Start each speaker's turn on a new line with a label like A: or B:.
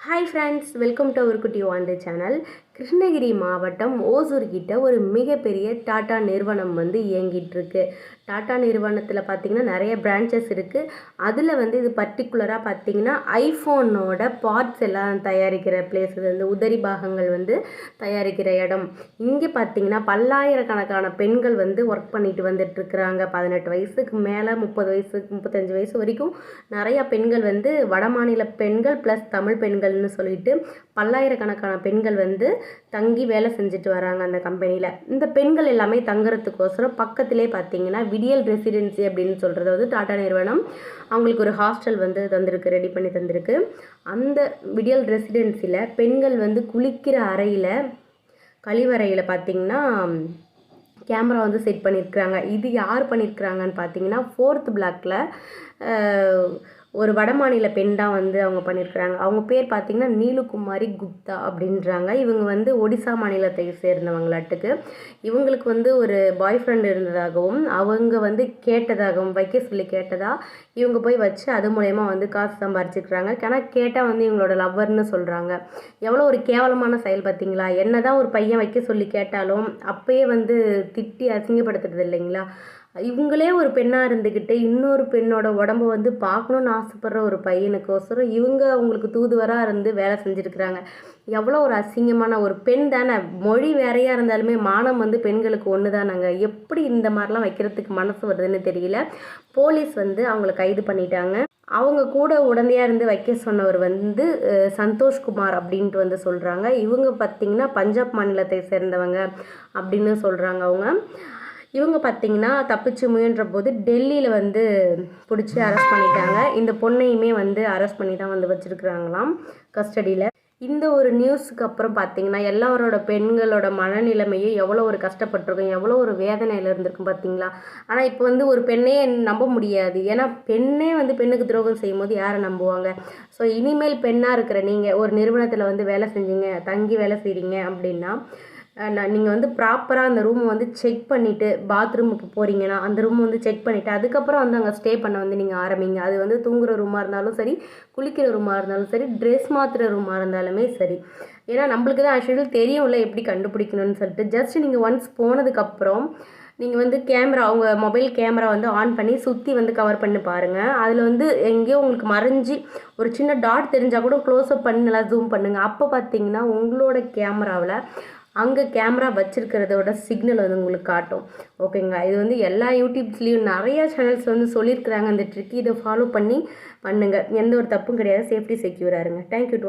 A: Hi friends welcome to ஒரு குட்டி வாண்டு channel Krishnagiri மாவட்டம் ஓசூர் கிட்ட ஒரு மிகப்பெரிய டாட்டா நிறுவனம் வந்து இயங்கிட்டுருக்கு. டாட்டா நிறுவனத்தில் பார்த்தீங்கன்னா நிறைய பிரான்ச்சஸ் இருக்குது அதில் வந்து இது பர்டிகுலராக பார்த்தீங்கன்னா ஐஃபோனோட பார்ட்ஸ் எல்லாம் தயாரிக்கிற பிளேஸ் இது வந்து உதரி பாகங்கள் வந்து தயாரிக்கிற இடம். இங்கே பார்த்தீங்கன்னா பல்லாயிரக்கணக்கான பெண்கள் வந்து ஒர்க் பண்ணிட்டு வந்துட்டுருக்குறாங்க. பதினெட்டு வயசுக்கு மேலே முப்பது வயசு முப்பத்தஞ்சு வயசு வரைக்கும் நிறையா பெண்கள் வந்து வடமாநில பெண்கள் ப்ளஸ் தமிழ் பெண்கள்னு சொல்லிட்டு பல்லாயிரக்கணக்கான பெண்கள் வந்து தங்கி வேலை செஞ்சுட்டு வராங்க அந்த கம்பெனியில் இந்த பெண்கள் எல்லாமே தங்குறதுக்கோசரம் பக்கத்திலே பார்த்தீங்கன்னா விடியல் ரெசிடென்சி அப்படின்னு சொல்கிறது வந்து டாடா நிறுவனம் அவங்களுக்கு ஒரு ஹாஸ்டல் வந்து தந்திருக்கு ரெடி பண்ணி தந்திருக்கு. அந்த விடியல் ரெசிடென்சியில் பெண்கள் வந்து குளிக்கிற அறையில் கழிவறையில் பார்த்தீங்கன்னா கேமரா வந்து செட் பண்ணியிருக்கிறாங்க. இது யார் பண்ணியிருக்கிறாங்கன்னு பார்த்தீங்கன்னா ஃபோர்த் பிளாக்கில் ஒரு வடமாநில பெண் தான் வந்து அவங்க பண்ணியிருக்கிறாங்க அவங்க பேர் பார்த்திங்கன்னா நீலுகுமாரி குப்தா அப்படின்றாங்க. இவங்க வந்து ஒடிசா மாநிலத்தை சேர்ந்தவங்களாட்டுக்கு இவங்களுக்கு வந்து ஒரு பாய் ஃப்ரெண்ட் இருந்ததாகவும் அவங்க வந்து கேட்டதாகவும் வைக்க சொல்லி கேட்டதா இவங்க போய் வச்சு அது மூலயமா வந்து காசு சம்பாரிச்சுக்கிறாங்க. ஆனால் கேட்டால் வந்து இவங்களோட லவ்வர்னு சொல்கிறாங்க எவ்வளோ ஒரு கேவலமான செயல் பார்த்தீங்களா என்ன தான் ஒரு பையன் வைக்க சொல்லி கேட்டாலும் அப்பயே வந்து திட்டி அசிங்கப்படுத்துறது இல்லைங்களா? இவங்களே ஒரு பெண்ணாக இருந்துக்கிட்டு இன்னொரு பெண்ணோட உடம்ப வந்து பார்க்கணுன்னு ஆசைப்படுற ஒரு பையனுக்கோசரம் இவங்க அவங்களுக்கு தூதுவராக இருந்து வேலை செஞ்சுருக்கிறாங்க. எவ்வளோ ஒரு அசிங்கமான ஒரு பெண் தானே. மொழி வேறையாக இருந்தாலுமே மானம் வந்து பெண்களுக்கு ஒன்று தானாங்க எப்படி இந்த மாதிரிலாம் வைக்கிறதுக்கு மனசு வருதுன்னு தெரியல. போலீஸ் வந்து அவங்கள கைது பண்ணிட்டாங்க. அவங்க கூட உடந்தையாக இருந்து வைக்க சொன்னவர் வந்து சந்தோஷ்குமார் அப்படின்ட்டு வந்து சொல்கிறாங்க இவங்க பார்த்திங்கன்னா பஞ்சாப் மாநிலத்தை சேர்ந்தவங்க அப்படின்னு சொல்கிறாங்க அவங்க. இவங்க பார்த்தீங்கன்னா தப்பிச்சு முயன்ற போது டெல்லியில் வந்து பிடிச்சி அரெஸ்ட் பண்ணிட்டாங்க. இந்த பொண்ணையுமே வந்து அரெஸ்ட் பண்ணி தான் வந்து வச்சுருக்குறாங்களாம் கஸ்டடியில் இந்த ஒரு நியூஸுக்கு அப்புறம் பார்த்தீங்கன்னா எல்லாரோட பெண்களோட மனநிலைமையும் எவ்வளோ ஒரு கஷ்டப்பட்டிருக்கும் எவ்வளோ ஒரு வேதனையில் இருந்திருக்கும் பார்த்தீங்களா ஆனால் இப்போ வந்து ஒரு பெண்ணையே நம்ப முடியாது. ஏன்னா பெண்ணே வந்து பெண்ணுக்கு துரோகம் செய்யும் போது யாரை நம்புவாங்க? ஸோ இனிமேல் பெண்ணாக இருக்கிற நீங்கள் ஒரு நிறுவனத்தில் வந்து வேலை செஞ்சீங்க தங்கி வேலை செய்கிறீங்க அப்படின்னா நீங்கள் வந்து ப்ராப்பராக அந்த ரூமை வந்து செக் பண்ணிவிட்டு பாத்ரூம் இப்போ போகிறீங்கன்னா அந்த ரூம் வந்து செக் பண்ணிவிட்டு அதுக்கப்புறம் வந்து அங்கே ஸ்டே பண்ண வந்து நீங்கள் ஆரம்பிங்க. அது வந்து தூங்குகிற ரூமாக இருந்தாலும் சரி குளிக்கிற ரூமாக இருந்தாலும் சரி ட்ரெஸ் மாற்றுற ரூமாக இருந்தாலுமே சரி. ஏன்னா நம்மளுக்கு தான் ஆக்சுவலி தெரியும்ல எப்படி கண்டுபிடிக்கணும்னு சொல்லிட்டு. ஜஸ்ட் நீங்கள் ஒன்ஸ் போனதுக்கப்புறம் நீங்கள் வந்து கேமரா அவங்க மொபைல் கேமரா வந்து ஆன் பண்ணி சுற்றி வந்து கவர் பண்ணி பாருங்கள் அதில் வந்து எங்கேயோ உங்களுக்கு மறைஞ்சி ஒரு சின்ன டாட் தெரிஞ்சால் கூட க்ளோஸ்அப் பண்ணி நல்லா ஜூம் பண்ணுங்கள் அப்போ பார்த்தீங்கன்னா உங்களோட கேமராவில் அங்கே கேமரா வச்சுருக்கிறதோட சிக்னல் வந்து உங்களுக்கு காட்டும். ஓகேங்களா இது வந்து எல்லா யூடியூப்ஸ்லேயும் நிறையா சேனல்ஸ் வந்து சொல்லியிருக்கிறாங்க. அந்த ட்ரிக் இதை ஃபாலோ பண்ணி பண்ணுங்கள் எந்த ஒரு தப்பும் கிடையாது. சேஃப்டி செக்யூராக இருங்க. தேங்க்யூ